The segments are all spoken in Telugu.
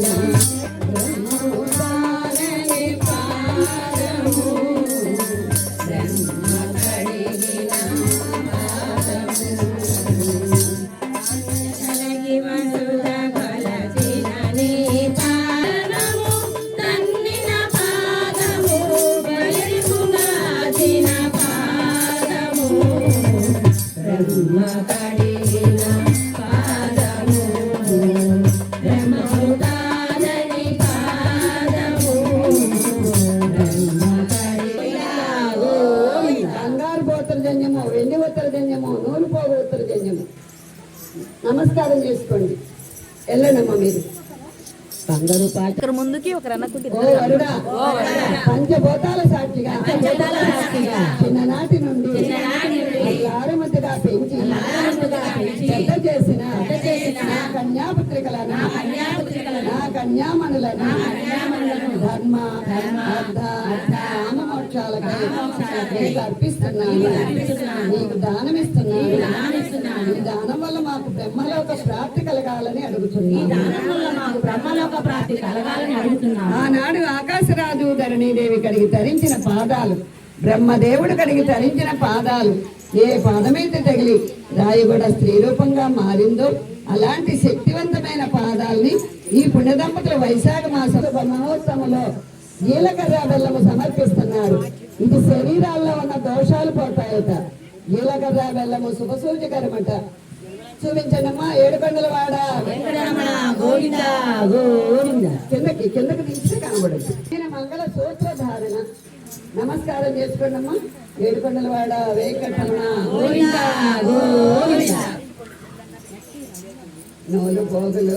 love. నమస్కారం చేసుకోండి. వెళ్ళండమ్మా మీరు. ముందుకి ఒక పంచభూతాల సాక్షిగా చిన్ననాటి నుండి ఆరుమతిగా పెంచి చెత్త చేసిన కన్యాపుత్రికల నా కన్యామణులను ధర్మ ధర్మ నీకు అర్పిస్తున్నాను. నీకు దానం ఈ దానం వల్ల మాకు బ్రహ్మలోక ప్రాప్తి కలగాలని అడుగుతున్నాను. ఆనాడు ఆకాశరాజు ధరణీదేవి కడిగి ధరించిన పాదాలు బ్రహ్మదేవుడు కడిగి ధరించిన పాదాలు ఏ పాదమైతే తగిలి రాయి కూడా స్త్రీ రూపంగా మారిందో అలాంటి శక్తివంతమైన పాదాల్ని ఈ పుణ్య దంపతులు వైశాఖ మాస మహోత్సవంలో జీలకర్ర బెల్లము సమర్పిస్తున్నారు. ఇది శరీరాల్లో ఉన్న దోషాలు పోతాయట. జీలకర్ర బెల్లము శుభసూచకరమట. చూపించండమ్మా ఏడుకొండల వాడ. కిందకి కిందకి తీస్తే కనబడదు. ఈయన మంగళ సూత్రధారణ. నమస్కారం చేసుకోండమ్మా. ఏడుకొండలవాడ వెంకటరమణ గోవింద. గోవింద. నోలు పోగులు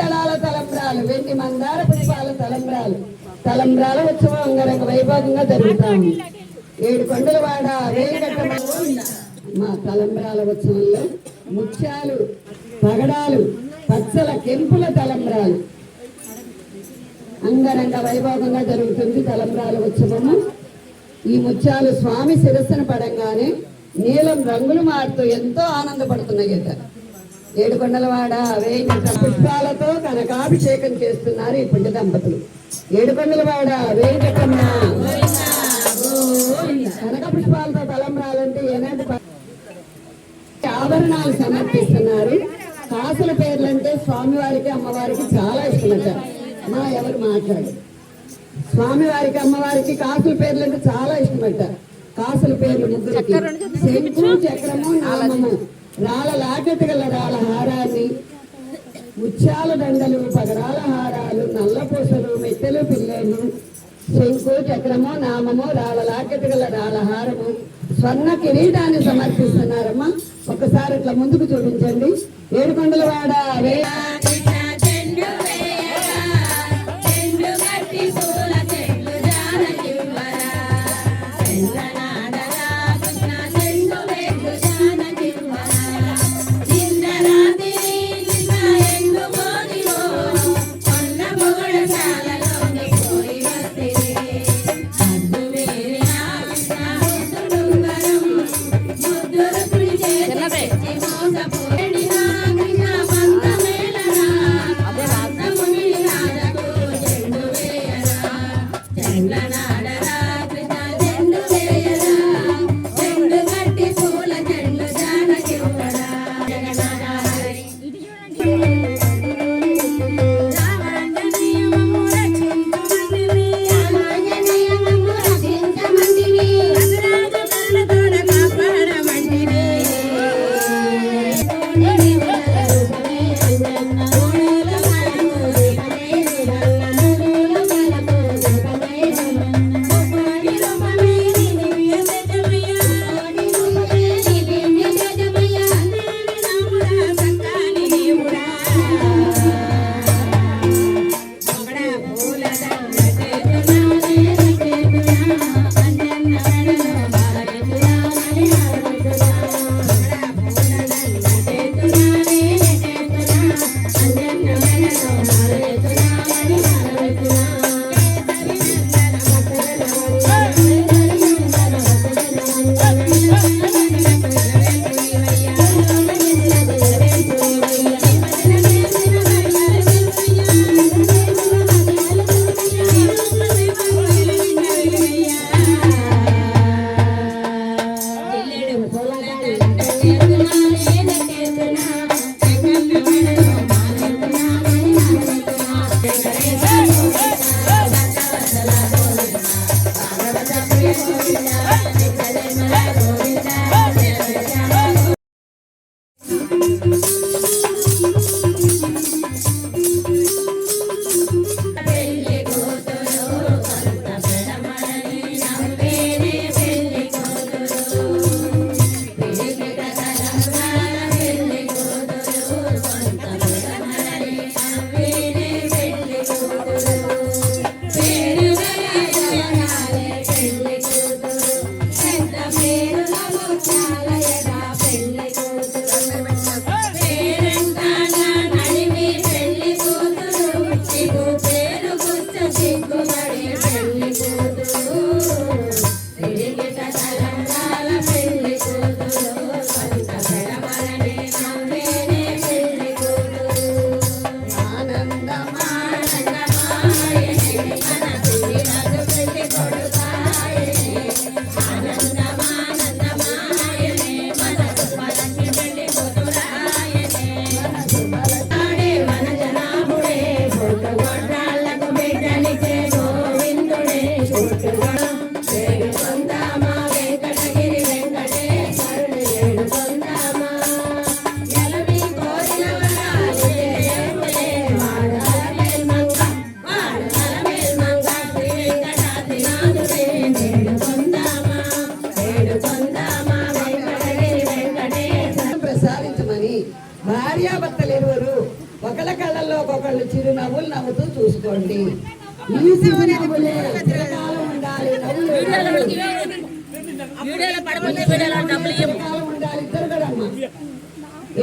దళాల తలంబ్రాలు వెండి మందార పుష్పాల తలంబ్రాలు. తలంబ్రాల ఉత్సవం అంగరంగ వైభవంగా జరుగుతాము. ఏడు కొండల వాడ మా తలంబ్రాల ఉత్సవంలో ముత్యాలు పగడాలు పచ్చల కెంపుల తలంబ్రాలు. అంగరంగ వైభవంగా జరుగుతుంది తలంబ్రాల ఉత్సవము. ఈ ముత్యాలు స్వామి శిరస్సును పడంగానే నీలం రంగులు మారుతూ ఎంతో ఆనందపడుతున్నాయి ఇద్దరు ఏడుకొండలవాడ వేయింట పుష్పాలతో కనకాభిషేకం చేస్తున్నారు ఈ పుణ్య దంపతులు. ఏడుకొండలవాడ వేయింకటమ్మ కనక పుష్పాలతో తలంబ్రాలంటే ఏనాటి ఆభరణాలు సమర్పిస్తున్నారు. కాసుల పేర్లంటే స్వామివారికి అమ్మవారికి చాలా ఇష్టమట మా ఎవరు మాట్లాడు స్వామివారికి అమ్మవారికి కాసుల పేర్లు అంటే చాలా ఇష్టమట కాసుల పేర్లు ముగ్గురికి. శంకు చక్రము నామము. రాళ్ళ లాకెట్ గల రాళ్ళ హారాన్ని ముత్యాల దండలు పగరాల హారాలు నల్ల పూసలు మెట్టెలు పిల్లలు శంకు చక్రము నామము రాళ్ళ లాకెట్ గల రాళ్ళ హారము. స్వర్ణ కిరీటాన్ని సమర్పిస్తున్నారమ్మా. ఒకసారి ఇట్లా ముందుకు చూపించండి. ఏడుకొండల వాడ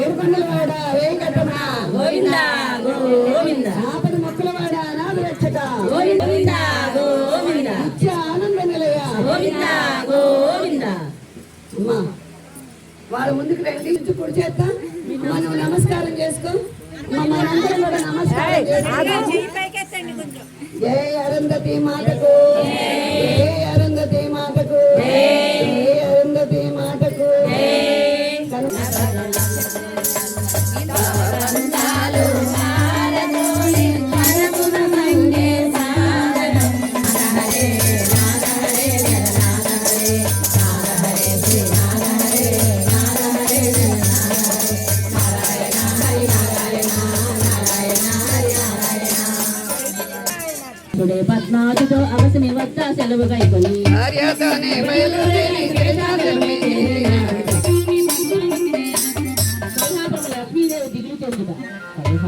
ఏడుకొండలవాడ వేయకట్టమా గోవింద గోవింద. ఆపద మొక్కలవాడ నాదు రక్షక గోవింద గోవింద. నిత్య ఆనంద నిలయ. గోవింద గోవింద. అమ్మా వాళ్ళ ముందుకు రండి ఇంచు పొడి చేస్తా మనం నమస్కారం చేసుకో. మమ్మల్ని కూడా నమస్కారం జయ అరుంధతి మాటకు? జయ అరుంధతి మాటకు? జయ అరుంధతి మాటకు?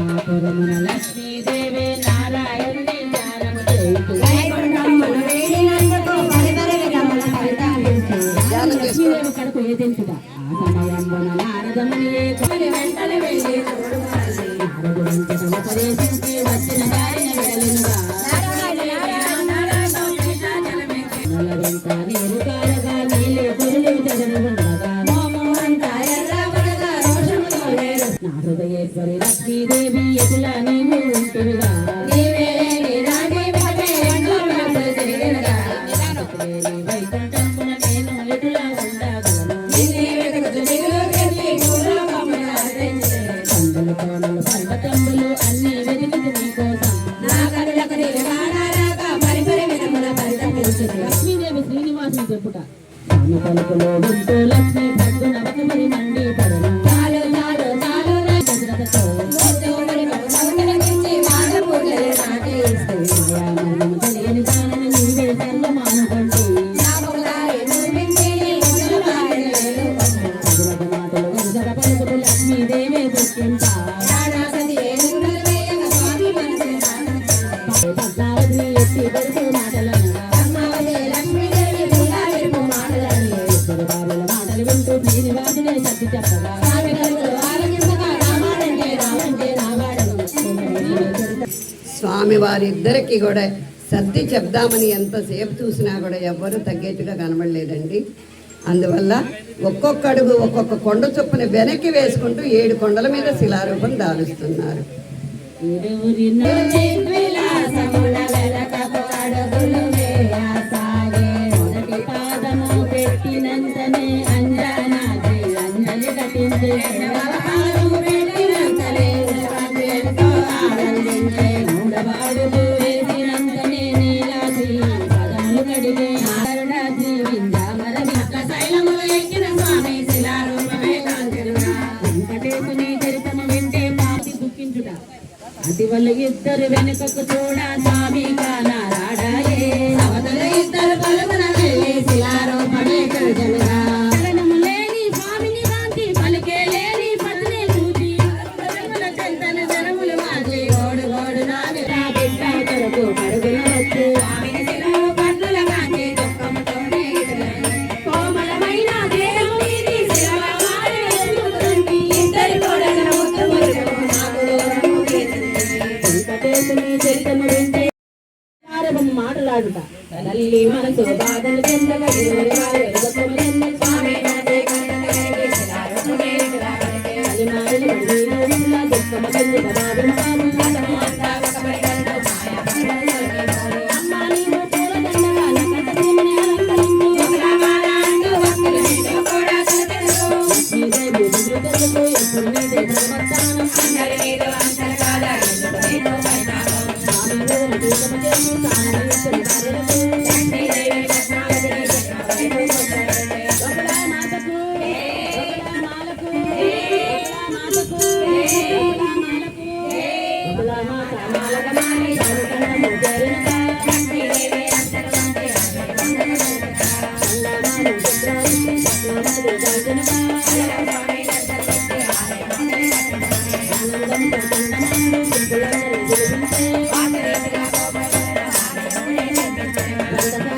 రమాపురమున లక్ష్మీదేవి నారాయణుని ధ్యానము చేయుతూ లక్ష్మీదేవి కడుపు ఏదించుట ఆ సమయంలో నారదముని వెంటనే వెళ్ళి నారదుడు ఉపదేశించి వచ్చిన వారిద్దరికి కూడా సర్ది చెప్దామని ఎంతసేపు చూసినా కూడా ఎవ్వరూ తగ్గేట్టుగా కనబడలేదండి అందువల్ల ఒక్కొక్క అడుగు ఒక్కొక్క కొండ చొప్పున వెనక్కి వేసుకుంటూ ఏడు కొండల మీద శిలారూపం దారుస్తున్నారు Yeah. ఇవల ఇద్దరు వెనుకకు తోడా స్వామి కానారాడాయే. అవతల ఇద్దరు పలువున తల్లి మనసు బాధలు చెందల అందరి మీద అంతర్ కాదా ఎందుకు నేను పైనా Thank you.